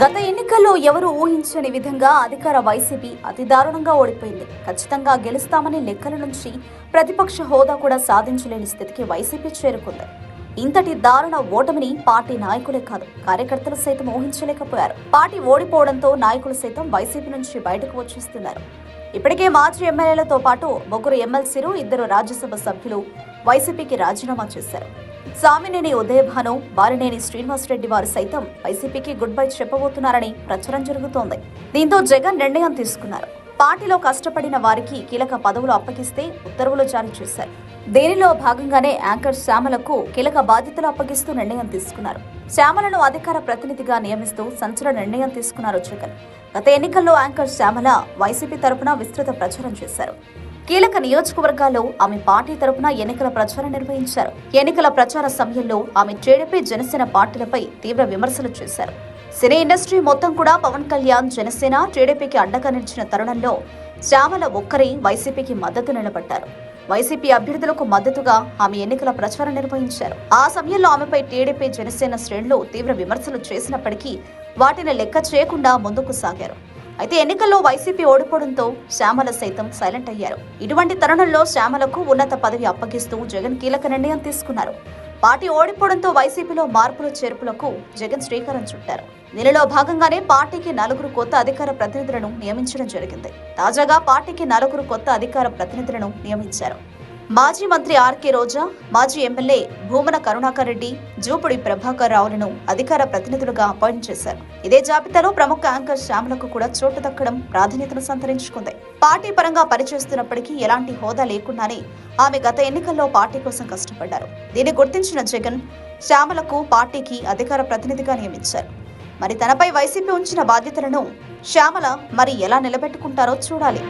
గత ఎన్నికల్లో ఎవరు ఊహించని విధంగా అధికార వైసీపీ అతి దారుణంగా ఓడిపోయింది. ఖచ్చితంగా గెలుస్తామనే లెక్కల నుంచి ప్రతిపక్ష హోదా కూడా సాధించలేని స్థితికి వైసీపీ చేరుకుంది. ఇంతటి దారుణ ఓటమిని పార్టీ నాయకులే కాదు కార్యకర్తలు సైతం ఊహించలేకపోయారు. పార్టీ ఓడిపోవడంతో నాయకులు సైతం వైసీపీ నుంచి బయటకు వచ్చేస్తున్నారు. ఇప్పటికే మాజీ ఎమ్మెల్యేలతో పాటు ముగ్గురు ఎమ్మెల్సీలు ఇద్దరు రాజ్యసభ సభ్యులు వైసీపీకి రాజీనామా చేశారు. సామినేని ఉదయభాను బాలినేని శ్రీనివాసరెడ్డి వారు సైతం వైసీపీకి గుడ్ బై చెప్పబోతున్నారని ప్రచారం జరుగుతోంది. దీంతో జగన్ నిర్ణయం తీసుకున్నారు. పార్టీలో కష్టపడిన వారికి కీలక పదవులు అప్పగిస్తే ఉత్తర్వులు జారీ చేశారు. దీనిలో భాగంగానే యాంకర్ శ్యామలకు కీలక బాధ్యతలు అప్పగిస్తూ నిర్ణయం తీసుకున్నారు. శ్యామలను అధికార ప్రతినిధిగా నియమిస్తూ సంచలన నిర్ణయం తీసుకున్నారు జగన్. గత ఎన్నికల్లో యాంకర్ శ్యామల వైసీపీ తరపున విస్తృత ప్రచారం చేశారు. కీలక నియోజకవర్గాల్లో ఆమె పార్టీ తరపున ఎన్నికల ప్రచారం నిర్వహించారు. ఎన్నికల ప్రచార సమయంలో ఆమె టీడీపీ జనసేన పార్టీలపై తీవ్ర విమర్శలు చేశారు. సినీ ఇండస్ట్రీ మొత్తం కూడా పవన్ కళ్యాణ్ జనసేన టీడీపీకి అండగా నిలిచిన తరుణంలో శ్యామల ఒక్కరే వైసీపీకి మద్దతు నిలబడ్డారు. వైసీపీ అభ్యర్థులకు మద్దతుగా ఆమె ఎన్నికల ప్రచారం నిర్వహించారు. ఆ సమయంలో ఆమెపై టీడీపీ జనసేన శ్రేణులు తీవ్ర విమర్శలు చేసినప్పటికీ వాటిని లెక్క చేయకుండా ముందుకు సాగారు. అయితే ఎన్నికల్లో వైసీపీ ఓడిపోవడంతో శ్యామల సైతం సైలెంట్ అయ్యారు. ఇటువంటి తరుణంలో శ్యామలకు ఉన్నత పదవి అప్పగిస్తూ జగన్ కీలక నిర్ణయం తీసుకున్నారు. పార్టీ ఓడిపోవడంతో వైసీపీలో మార్పులు చేర్పులకు జగన్ శ్రీకారం చుట్టారు. దీనిలో భాగంగానే పార్టీకి నలుగురు కొత్త అధికార ప్రతినిధులను నియమించడం జరిగింది. తాజాగా పార్టీకి నలుగురు కొత్త అధికార ప్రతినిధులను నియమించారు. మాజీ మంత్రి ఆర్కే రోజా మాజీ ఎమ్మెల్యే భూమన కరుణాకర్ రెడ్డి జూపుడి ప్రభాకర్ రావులను అధికార ప్రతినిధులుగా అపాయింట్ చేశారు. ఇదే జాబితాలో ప్రముఖ యాంకర్ శ్యామలకు కూడా చోటు దక్కడం ప్రాధాన్యతను సంతరించుకుంది. పార్టీ పరంగా పనిచేస్తున్నప్పటికీ ఎలాంటి హోదా లేకుండానే ఆమె గత ఎన్నికల్లో పార్టీ కోసం కష్టపడ్డారు. దీన్ని గుర్తించిన జగన్ శ్యామలకు పార్టీకి అధికార ప్రతినిధిగా నియమించారు. మరి తనపై వైసీపీ ఉంచిన బాధ్యతలను శ్యామల మరి ఎలా నిలబెట్టుకుంటారో చూడాలి.